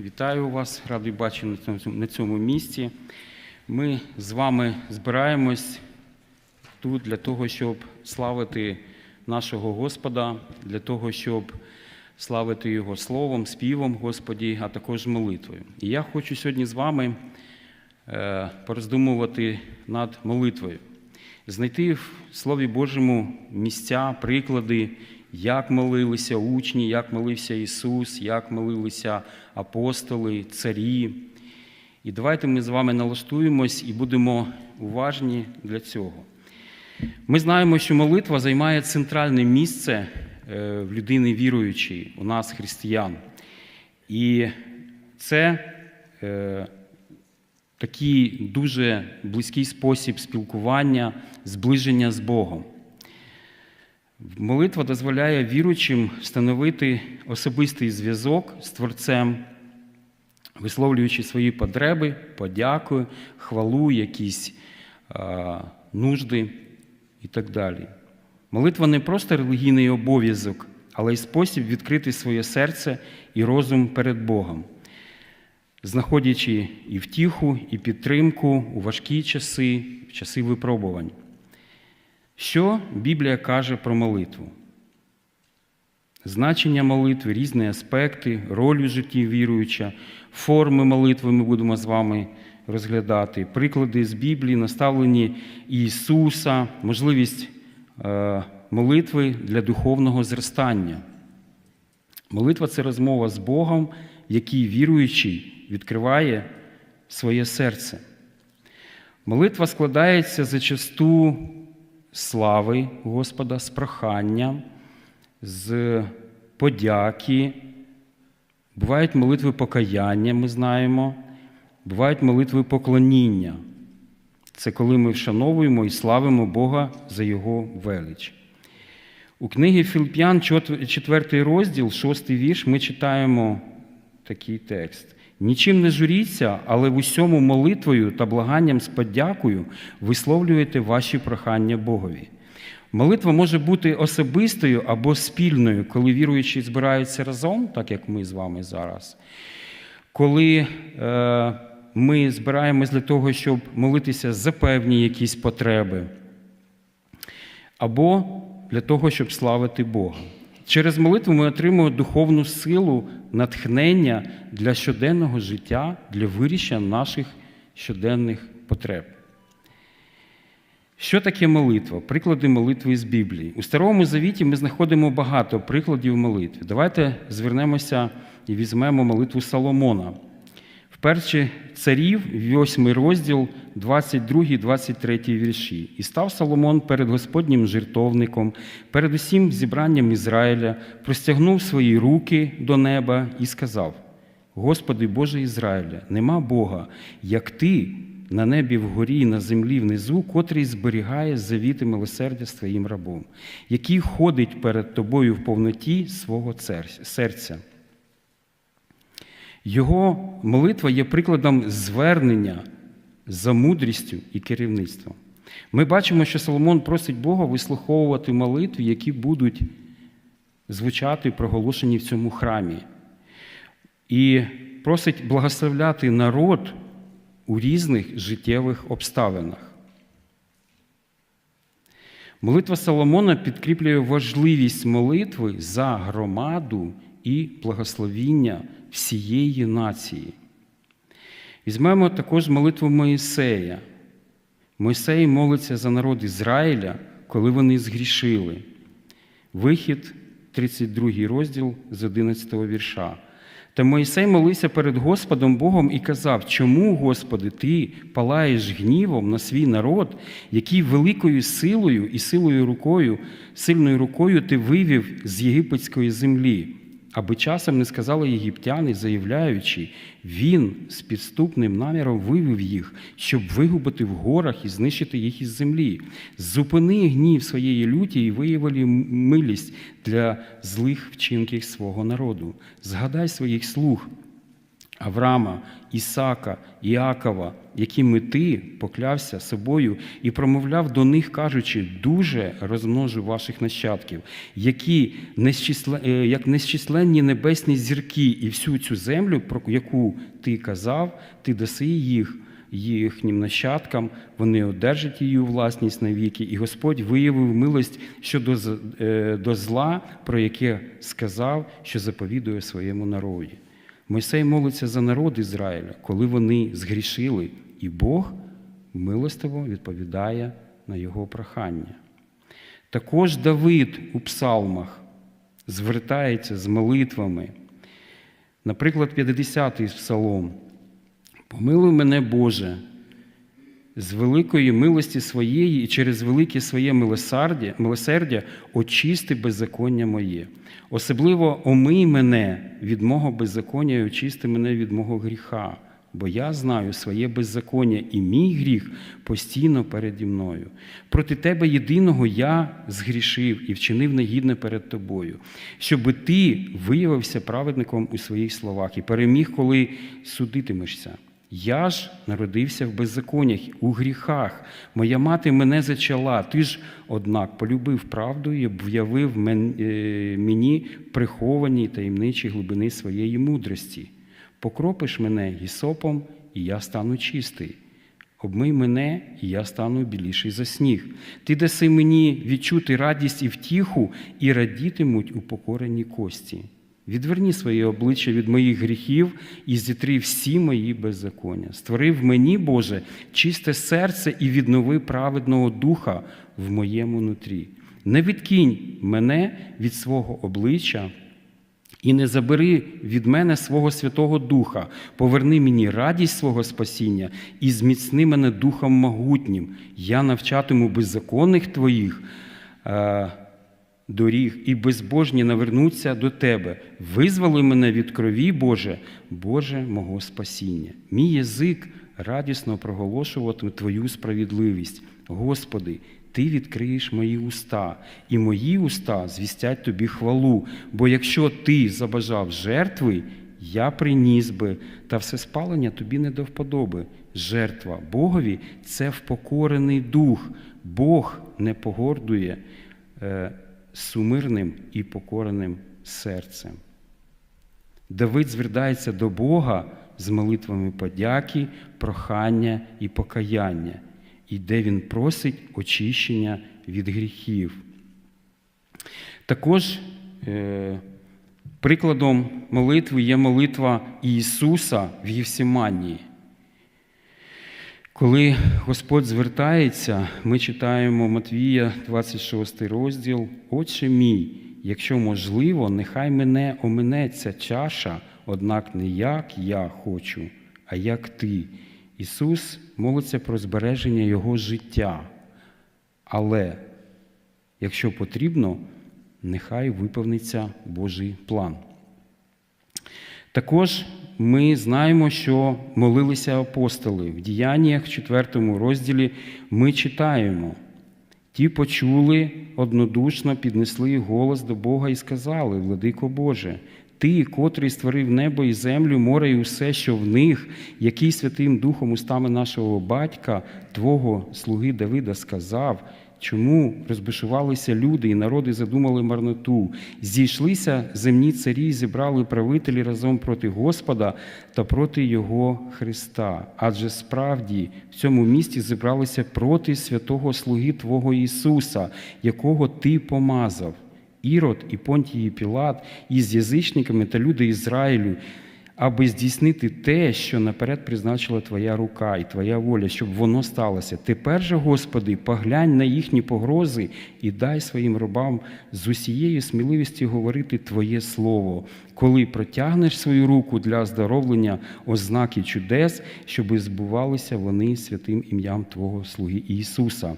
Вітаю вас, радий бачити на цьому- місці. Ми з вами збираємось тут для того, щоб славити нашого Господа, для того, щоб славити Його словом, співом, Господі, а також молитвою. І я хочу сьогодні з вами е, пороздумувати над молитвою, знайти в Слові Божому місця, приклади, як молилися учні, як молився Ісус, як молилися апостоли, царі. І давайте ми з вами налаштуємось і будемо уважні для цього. Ми знаємо, що молитва займає центральне місце е, в людини віруючої, у нас, християн. І це е, такий дуже близький спосіб спілкування, зближення з Богом. Молитва дозволяє віруючим встановити особистий зв'язок з Творцем, висловлюючи свої потреби, подяку, хвалу, якісь а, нужди і так далі. Молитва не просто релігійний обов'язок, але й спосіб відкрити своє серце і розум перед Богом, знаходячи і втіху, і підтримку у важкі часи, в часи випробувань. Що Біблія каже про молитву? Значення молитви, різні аспекти, роль у житті віруюча, форми молитви ми будемо з вами розглядати, приклади з Біблії, наставлені Ісуса, можливість е, молитви для духовного зростання. Молитва це розмова з Богом, в якій віруючий відкриває своє серце. Молитва складається зачасту слави Господа, з прохання, з подяки. Бувають молитви покаяння, ми знаємо, бувають молитви поклоніння. Це коли ми вшановуємо і славимо Бога за Його велич. У книгі Філіп'ян, 4 розділ, 6 вірш, ми читаємо такий текст. Нічим не журіться, але в усьому молитвою та благанням з подякою висловлюєте ваші прохання Богові. Молитва може бути особистою або спільною, коли віруючі збираються разом, так як ми з вами зараз. Коли е, ми збираємось для того, щоб молитися за певні якісь потреби, або для того, щоб славити Бога. Через молитву ми отримуємо духовну силу, натхнення для щоденного життя, для вирішення наших щоденних потреб. Що таке молитва? Приклади молитви з Біблії. У Старому Завіті ми знаходимо багато прикладів молитви. Давайте звернемося і візьмемо молитву Соломона. Перші царів, 8 розділ, 22-23 вірші. І став Соломон перед Господнім жертовником, перед усім зібранням Ізраїля, простягнув свої руки до неба і сказав: Господи Боже Ізраїля, нема Бога, як Ти на небі вгорі і на землі внизу, котрий зберігає завіти милосердя з Твоїм рабом, який ходить перед Тобою в повноті свого серця. Його молитва є прикладом звернення за мудрістю і керівництвом. Ми бачимо, що Соломон просить Бога вислуховувати молитви, які будуть звучати і проголошені в цьому храмі. І просить благословляти народ у різних життєвих обставинах. Молитва Соломона підкріплює важливість молитви за громаду і благословіння всієї нації. Візьмемо також молитву Моїсея. Моїсей молиться за народ Ізраїля, коли вони згрішили. Вихід, 32 розділ з 11 вірша. Та Моїсей молився перед Господом Богом і казав: Чому, Господи, Ти палаєш гнівом на свій народ, який великою силою і силою рукою, сильною рукою ти вивів з єгипетської землі, аби часом не сказали єгиптяни, заявляючи, він з підступним наміром вивів їх, щоб вигубити в горах і знищити їх із землі. Зупини гнів своєї люті і виявили милість для злих вчинків свого народу. Згадай своїх слуг, Авраама, Ісака, Іакова, якими ти поклявся собою і промовляв до них, кажучи, дуже розмножу ваших нащадків, які е, як нещисленні небесні зірки, і всю цю землю, про яку ти казав, ти даси їх їхнім нащадкам, вони одержать її власність навіки, і Господь виявив милость щодо е, до зла, про яке сказав, що заповідує своєму народі. Мойсей молиться за народ Ізраїля, коли вони згрішили, і Бог милостиво відповідає на його прохання. Також Давид у псалмах звертається з молитвами. Наприклад, 50-й псалом. Помилуй мене, Боже, з великої милості своєї і через велике своє милосердя, очисти беззаконня моє. Особливо омий мене від мого беззаконня і очисти мене від мого гріха, бо я знаю своє беззаконня, і мій гріх постійно переді мною. Проти тебе єдиного я згрішив і вчинив негідне перед тобою, щоби ти виявився праведником у своїх словах і переміг, коли судитимешся. Я ж народився в беззаконнях, у гріхах. Моя мати мене зачала. Ти ж, однак, полюбив правду і об'явив е, мені приховані таємничі глибини своєї мудрості. Покропиш мене гісопом, і я стану чистий. Обмий мене, і я стану біліший за сніг. Ти даси мені відчути радість і втіху, і радітимуть упокорені кості. Відверні своє обличчя від моїх гріхів і зітри всі мої беззаконня. Створи в мені, Боже, чисте серце і віднови праведного духа в моєму нутрі. Не відкинь мене від свого обличчя і не забери від мене свого Святого Духа, поверни мені радість свого спасіння і зміцни мене духом могутнім. Я навчатиму беззаконних твоїх е, доріг, і безбожні навернуться до тебе. Визволи мене від крові, Боже, Боже мого спасіння. Мій язик радісно проголошуватиме Твою справедливість. Господи, Ти відкриєш мої уста, і мої уста звістять Тобі хвалу. Бо якщо Ти забажав жертви, я приніс би, та все спалення тобі не до вподоби. Жертва Богові це впокорений дух. Бог не погордує е, сумирним і покореним серцем. Давид звертається до Бога з молитвами подяки, прохання і покаяння, і де він просить очищення від гріхів. Також е, прикладом молитви є молитва Ісуса в Євсіманії. Коли Господь звертається, ми читаємо Матвія, 26 розділ. Отче мій, якщо можливо, нехай мене оминеться чаша, однак не як я хочу, а як ти. Ісус молиться про збереження Його життя. Але, якщо потрібно, нехай виповниться Божий план. Також ми знаємо, що молилися апостоли. В діяннях, в 4 розділі, ми читаємо. Ті почули однодушно, піднесли голос до Бога і сказали: Владико Боже, Ти, котрий створив небо і землю, море і усе, що в них, який святим Духом устами нашого батька, Твого слуги Давида, сказав, чому розбишувалися люди, і народи задумали марноту. Зійшлися земні царі, і зібрали правителі разом проти Господа та проти Його Христа. Адже справді в цьому місті зібралися проти святого слуги Твого Ісуса, якого Ти помазав. Ірод і Понтій Пілат із язичниками та люди Ізраїлю, аби здійснити те, що наперед призначила Твоя рука і Твоя воля, щоб воно сталося. Тепер же, Господи, поглянь на їхні погрози і дай своїм рабам з усією сміливістю говорити Твоє Слово, коли протягнеш свою руку для оздоровлення ознаки чудес, щоби збувалися вони святим ім'ям Твого слуги Ісуса.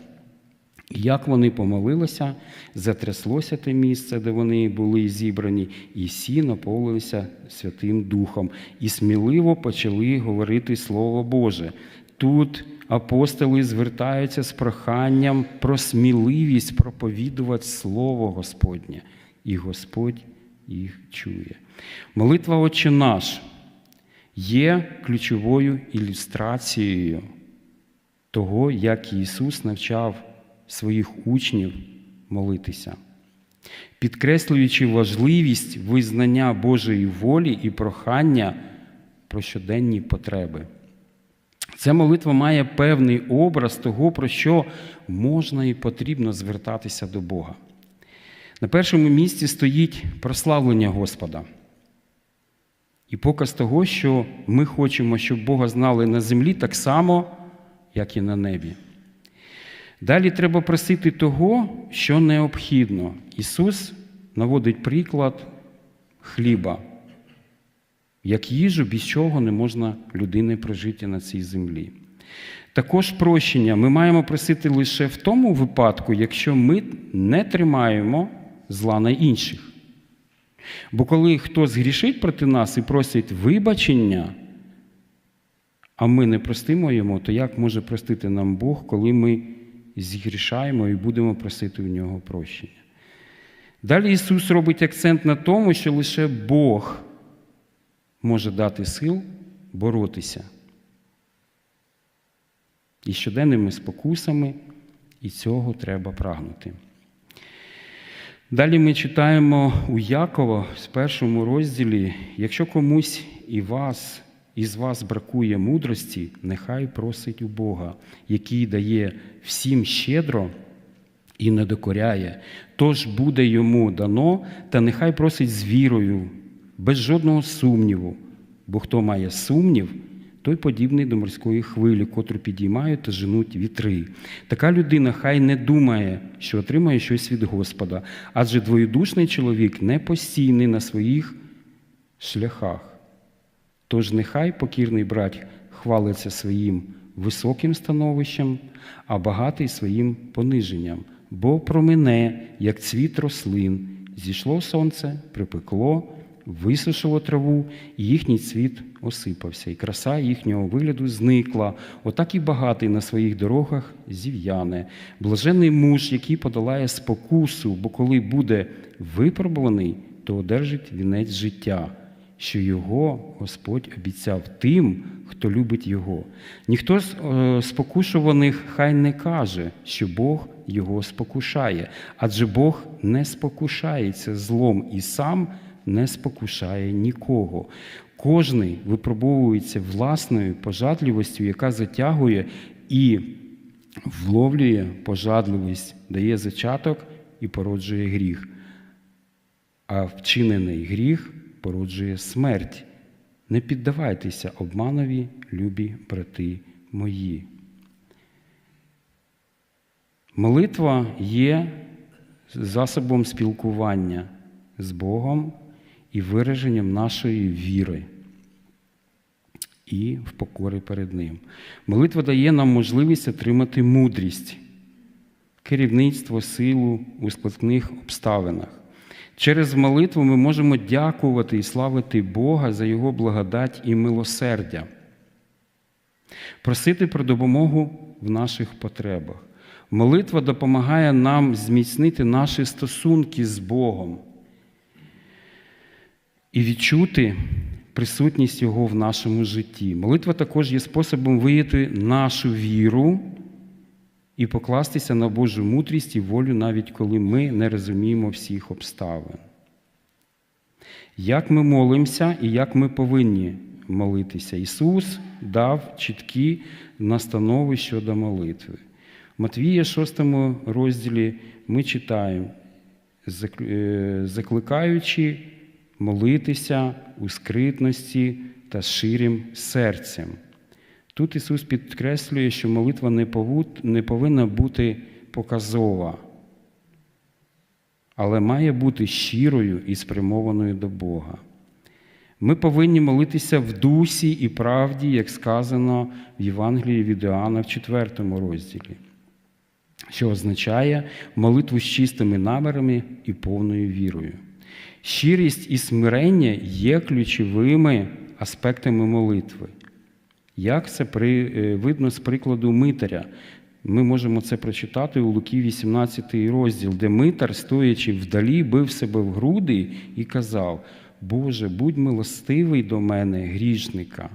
Як вони помолилися, затряслося те місце, де вони були зібрані, і всі наповнилися Святим Духом, і сміливо почали говорити Слово Боже. Тут апостоли звертаються з проханням про сміливість проповідувати Слово Господнє, і Господь їх чує. Молитва Отче наш. є ключовою ілюстрацією того, як Ісус навчав своїх учнів молитися, підкреслюючи важливість визнання Божої волі і прохання про щоденні потреби. Ця молитва має певний образ того, про що можна і потрібно звертатися до Бога. На першому місці стоїть прославлення Господа. І показ того, що ми хочемо, щоб Бога знали на землі так само, як і на небі. Далі треба просити того, що необхідно. Ісус наводить приклад хліба, як їжу, без чого не можна людини прожити на цій землі. Також прощення ми маємо просити лише в тому випадку, якщо ми не тримаємо зла на інших. Бо коли хтось грішить проти нас і просить вибачення, а ми не простимо йому, то як може простити нам Бог, коли ми згрішаємо і будемо просити у нього прощення? Далі Ісус робить акцент на тому, що лише Бог може дати сил боротися і щоденними спокусами, і цього треба прагнути. Далі ми читаємо у Якова в першому розділі: якщо комусь і вас, із вас бракує мудрості, нехай просить у Бога, який дає всім щедро і не докоряє, тож буде йому дано, та нехай просить з вірою, без жодного сумніву, бо хто має сумнів, той подібний до морської хвилі, котру підіймають та женуть вітри. Така людина хай не думає, що отримає щось від Господа, адже двоєдушний чоловік не постійний на своїх шляхах. Тож нехай покірний брат хвалиться своїм високим становищем, а багатий своїм пониженням, бо промине, як цвіт рослин, зійшло сонце, припекло, висушило траву, і їхній цвіт осипався, і краса їхнього вигляду зникла. Отак і багатий на своїх дорогах зів'яне. Блажений муж, який подолає спокусу, бо коли буде випробуваний, то одержить вінець життя, що його Господь обіцяв тим, хто любить його. Ніхто з е, спокушуваних хай не каже, що Бог його спокушає, адже Бог не спокушається злом і сам не спокушає нікого. Кожний випробовується власною пожадливістю, яка затягує і вловлює пожадливість, дає зачаток і породжує гріх. А вчинений гріх породжує смерть. Не піддавайтеся обманові, любі брати мої. Молитва є засобом спілкування з Богом і вираженням нашої віри і в покорі перед Ним. Молитва дає нам можливість отримати мудрість, керівництво, силу у складних обставинах. Через молитву ми можемо дякувати і славити Бога за Його благодать і милосердя, просити про допомогу в наших потребах. Молитва допомагає нам зміцнити наші стосунки з Богом і відчути присутність Його в нашому житті. Молитва також є способом виявити нашу віру і покластися на Божу мудрість і волю, навіть коли ми не розуміємо всіх обставин. Як ми молимося і як ми повинні молитися? Ісус дав чіткі настанови щодо молитви. В Матвія, 6 розділі, ми читаємо, закликаючи молитися у скритності та ширим серцем. Тут Ісус підкреслює, що молитва не повинна бути показова, але має бути щирою і спрямованою до Бога. Ми повинні молитися в дусі і правді, як сказано в Євангелії від Іоанна в 4 розділі, що означає молитву з чистими намірами і повною вірою. Щирість і смирення є ключовими аспектами молитви. Як це при, видно з прикладу Митаря? Ми можемо це прочитати у Луки 18 розділ, де Митар, стоячи вдалі, бив себе в груди і казав: Боже, будь милостивий до мене, грішника.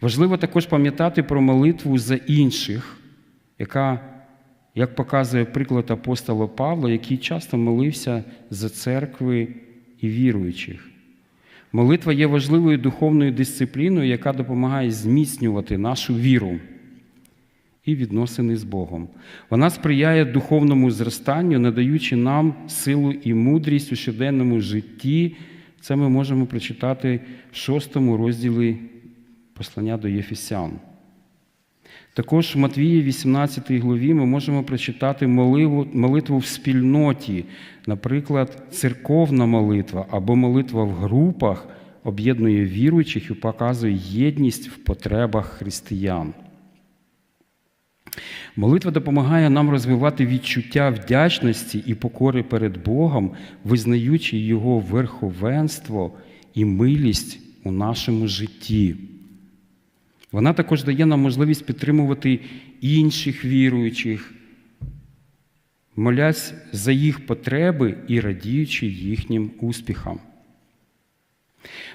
Важливо також пам'ятати про молитву за інших, яка, як показує приклад апостола Павла, який часто молився за церкви і віруючих. Молитва є важливою духовною дисципліною, яка допомагає зміцнювати нашу віру і відносини з Богом. Вона сприяє духовному зростанню, надаючи нам силу і мудрість у щоденному житті. Це ми можемо прочитати в шостому розділі послання до Єфесян. Також в Матвії, 18 главі, ми можемо прочитати молитву, молитву в спільноті, наприклад, церковна молитва або молитва в групах об'єднує віруючих і показує єдність в потребах християн. Молитва допомагає нам розвивати відчуття вдячності і покори перед Богом, визнаючи Його верховенство і милість у нашому житті. Вона також дає нам можливість підтримувати інших віруючих, молясь за їх потреби і радіючи їхнім успіхам.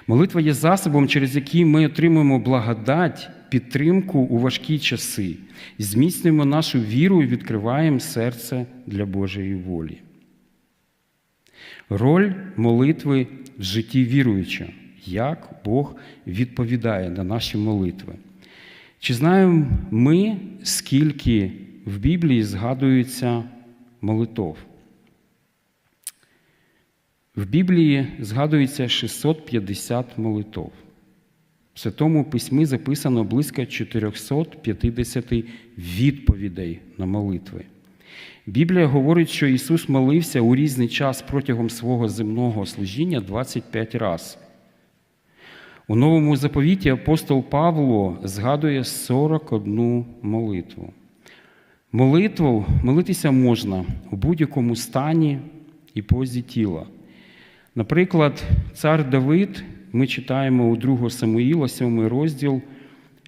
Молитва є засобом, через який ми отримуємо благодать, підтримку у важкі часи, зміцнюємо нашу віру і відкриваємо серце для Божої волі. Роль молитви в житті віруюча, як Бог відповідає на наші молитви. Чи знаємо ми, скільки в Біблії згадується молитов? В Біблії згадується 650 молитов. В Святому Письмі записано близько 450 відповідей на молитви. Біблія говорить, що Ісус молився у різний час протягом свого земного служіння 25 разів. У новому заповіті апостол Павло згадує 41 молитву. Молитву молитися можна у будь-якому стані і позі тіла. Наприклад, цар Давид, ми читаємо у 2 Самуїла, 7 розділ,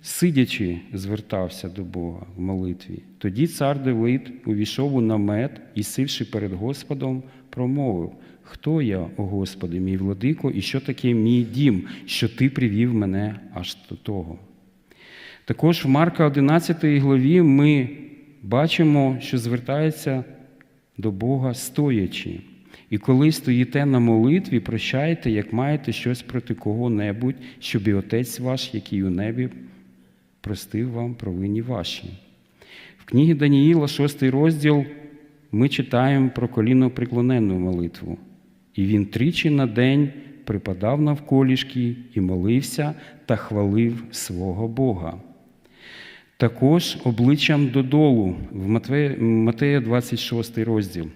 сидячи, звертався до Бога в молитві. Тоді цар Давид увійшов у намет і, сивши перед Господом, промовив: Хто я, о Господи, мій владико, і що таке мій дім, що Ти привів мене аж до того? Також в Марка 11 главі ми бачимо, що звертається до Бога стоячи. І коли стоїте на молитві, прощайте, як маєте щось проти кого-небудь, щоб і Отець ваш, який у небі, простив вам провинні ваші. В книгі Даніїла, 6 розділ, ми читаємо про коліно преклоненну молитву. І він тричі на день припадав навколішки і молився та хвалив свого Бога. Також обличчям додолу в Матея 26 розділ.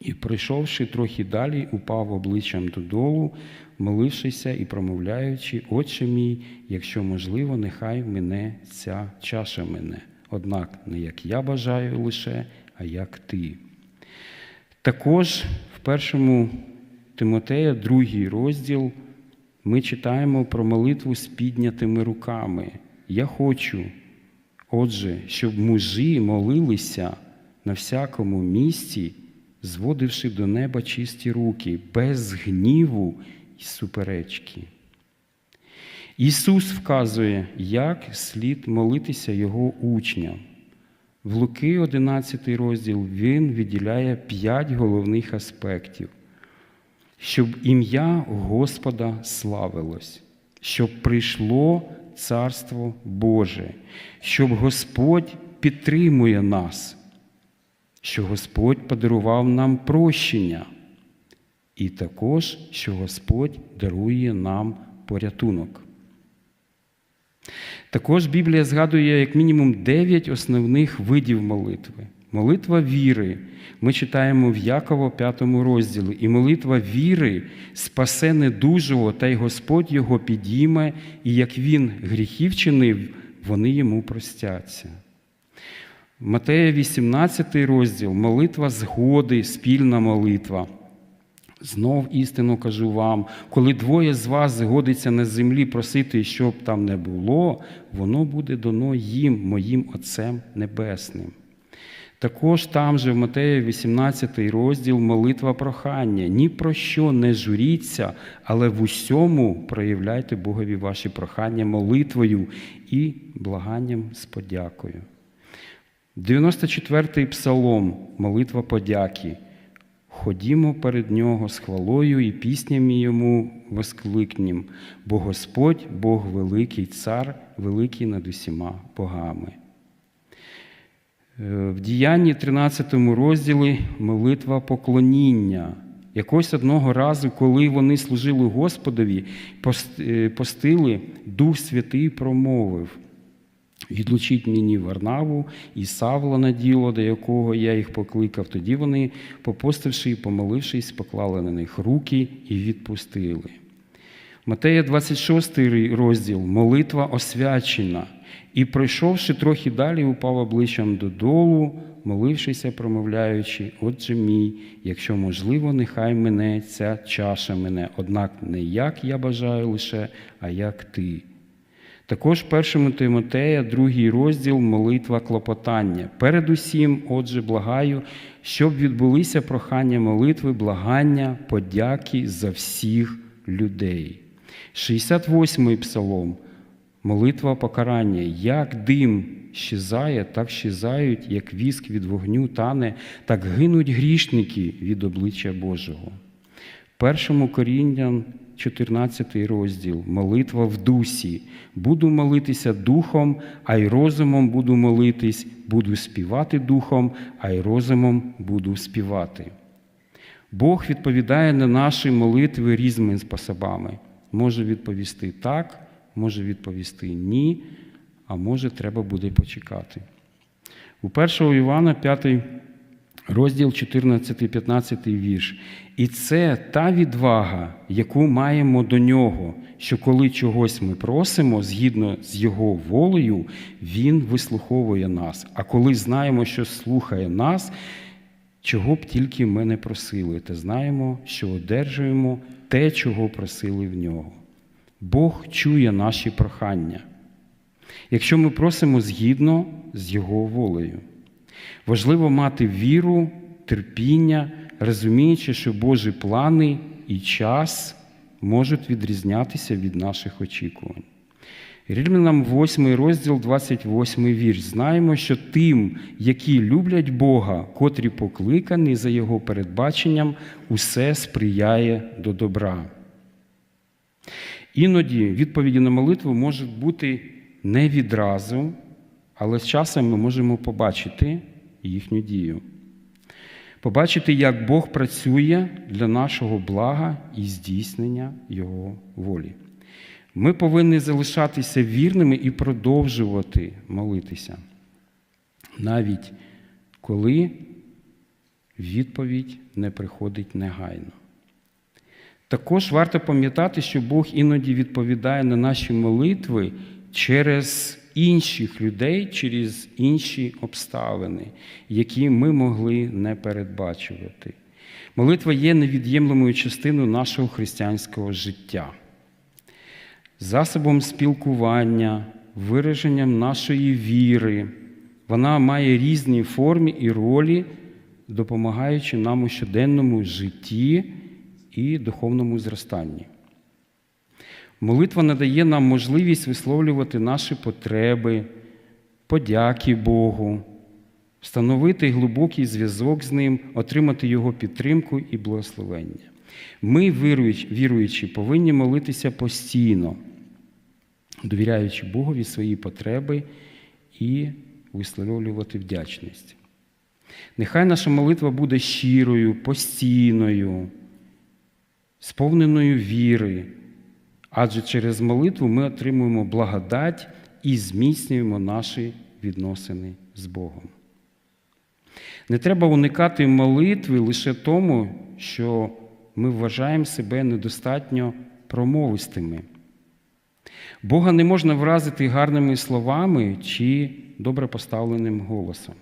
І, пройшовши трохи далі, упав обличчям додолу, молившися і промовляючи, Отче мій, якщо можливо, нехай мене ця чаша мене. Однак не як я бажаю лише, а як ти. Також першому Тимотея, другий розділ, ми читаємо про молитву з піднятими руками. Я хочу, отже, щоб мужі молилися на всякому місці зводивши до неба чисті руки, без гніву і суперечки. Ісус вказує, як слід молитися Його учням. В Луки, 11 розділ, Він виділяє п'ять головних аспектів, щоб ім'я Господа славилось, щоб прийшло Царство Боже, щоб Господь підтримує нас що Господь подарував нам прощення, і також, що Господь дарує нам порятунок. Також Біблія згадує як мінімум дев'ять основних видів молитви. Молитва віри. Ми читаємо в Якова 5 розділі, і молитва віри спасе недужого, та й Господь його підійме, і як він гріхів чинив, вони йому простяться. Матея 18 розділ, молитва згоди, спільна молитва. Знов істину кажу вам, коли двоє з вас згодиться на землі просити, щоб там не було, воно буде дано їм, моїм Отцем Небесним. Також там же в Матея 18 розділ молитва прохання. Ні про що не журіться, але в усьому проявляйте Богові ваші прохання молитвою і благанням з подякою. 94-й псалом, молитва подяки. Ходімо перед Нього з хвалою і піснями Йому воскликнім, бо Господь, Бог великий, Цар, великий над усіма богами. Е, В діянні 13 розділі молитва поклоніння. Якось одного разу, коли вони служили Господові, е, постили, Дух Святий промовив. Відлучіть мені Варнаву і Савла на діло, до якого я їх покликав. Тоді вони, попостивши і помолившись, поклали на них руки і відпустили. Матея 26 розділ молитва освячена. І, пройшовши трохи далі, упав обличчям додолу, молившися, промовляючи, Отже мій, якщо можливо, нехай мене ця чаша мене, однак не як я бажаю лише, а як ти. Також в першому Тимотея, другий розділ молитва клопотання. Передусім, отже, благаю, щоб відбулися прохання молитви, благання, подяки за всіх людей. 68-й псалом. Молитва покарання. Як дим щезає, так щезають, як віск від вогню тане, так гинуть грішники від обличчя Божого. В першому Коріннян 14 розділ молитва в дусі. Буду молитися духом, а й розумом буду молитись, буду співати духом, а й розумом буду співати. Бог відповідає на наші молитви різними способами. Може відповісти так, може відповісти ні, а може треба буде почекати. У 1 Івана 5 розділ 14-15 вірш. І це та відвага, яку маємо до нього, що коли чогось ми просимо згідно з Його волею, Він вислуховує нас. А коли знаємо, що слухає нас, чого б тільки ми не просили, та знаємо, що одержуємо те, чого просили в нього. Бог чує наші прохання, якщо ми просимо згідно з Його волею. Важливо мати віру, терпіння, розуміючи, що Божі плани і час можуть відрізнятися від наших очікувань. Римлянам 8 розділ, 28 вірш. Знаємо, що тим, які люблять Бога, котрі покликані за Його передбаченням, усе сприяє до добра. Іноді відповіді на молитву можуть бути не відразу, але з часом ми можемо побачити їхню дію. Побачити, як Бог працює для нашого блага і здійснення Його волі. Ми повинні залишатися вірними і продовжувати молитися, навіть коли відповідь не приходить негайно. Також варто пам'ятати, що Бог іноді відповідає на наші молитви через інших людей, через інші обставини, які ми могли не передбачувати. Молитва є невід'ємною частиною нашого християнського життя, засобом спілкування, вираженням нашої віри. Вона має різні форми і ролі, допомагаючи нам у щоденному житті і духовному зростанні. Молитва надає нам можливість висловлювати наші потреби, подяки Богу, встановити глибокий зв'язок з Ним, отримати Його підтримку і благословення. Ми, віруючі, повинні молитися постійно, довіряючи Богові свої потреби і висловлювати вдячність. Нехай наша молитва буде щирою, постійною, сповненою віри, адже через молитву ми отримуємо благодать і зміцнюємо наші відносини з Богом. Не треба уникати молитви лише тому, що ми вважаємо себе недостатньо промовистими. Бога не можна вразити гарними словами чи добре поставленим голосом.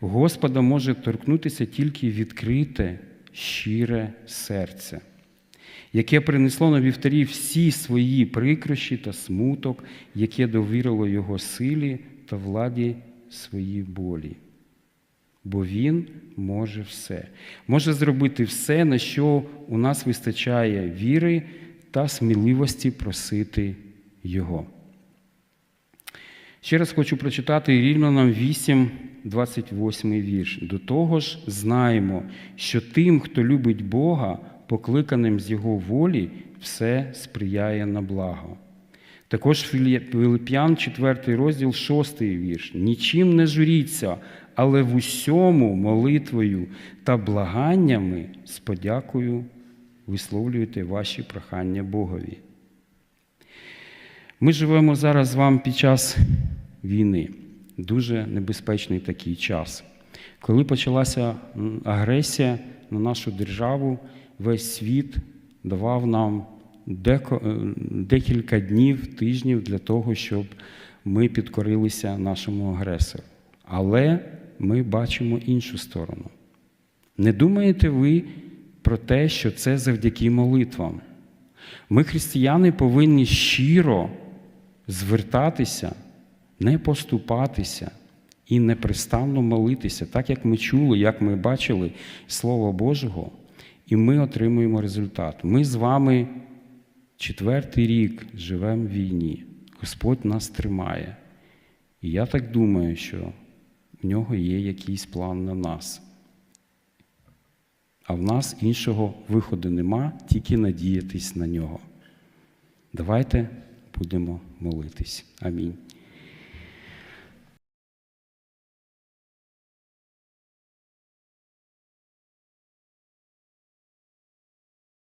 Господа може торкнутися тільки відкрите, щире серце, яке принесло на вівтарі всі свої прикрощі та смуток, яке довірило Його силі та владі своїй болі. бо Він може все. Може зробити все, на що у нас вистачає віри та сміливості просити Його. Ще раз хочу прочитати рівно нам 8, 28 вірш. До того ж, знаємо, що тим, хто любить Бога, покликаним з Його волі, все сприяє на благо. Також Филип'ян, 4 розділ, 6 вірш. Нічим не журіться, але в усьому молитвою та благаннями з подякою висловлюйте ваші прохання Богові. Ми живемо зараз з вами під час війни, дуже небезпечний такий час. Коли почалася агресія на нашу державу, весь світ давав нам е, декілька днів, тижнів для того, щоб ми підкорилися нашому агресору. Але ми бачимо іншу сторону. Не думаєте ви про те, що це завдяки молитвам? Ми, християни, повинні щиро звертатися, не поступатися і непрестанно молитися, так як ми чули, як ми бачили Слово Божого, і ми отримуємо результат. Ми з вами четвертий рік живемо в війні. Господь нас тримає. І я так думаю, що в нього є якийсь план на нас. А в нас іншого виходу нема, тільки надіятись на нього. Давайте будемо молитись. Амінь.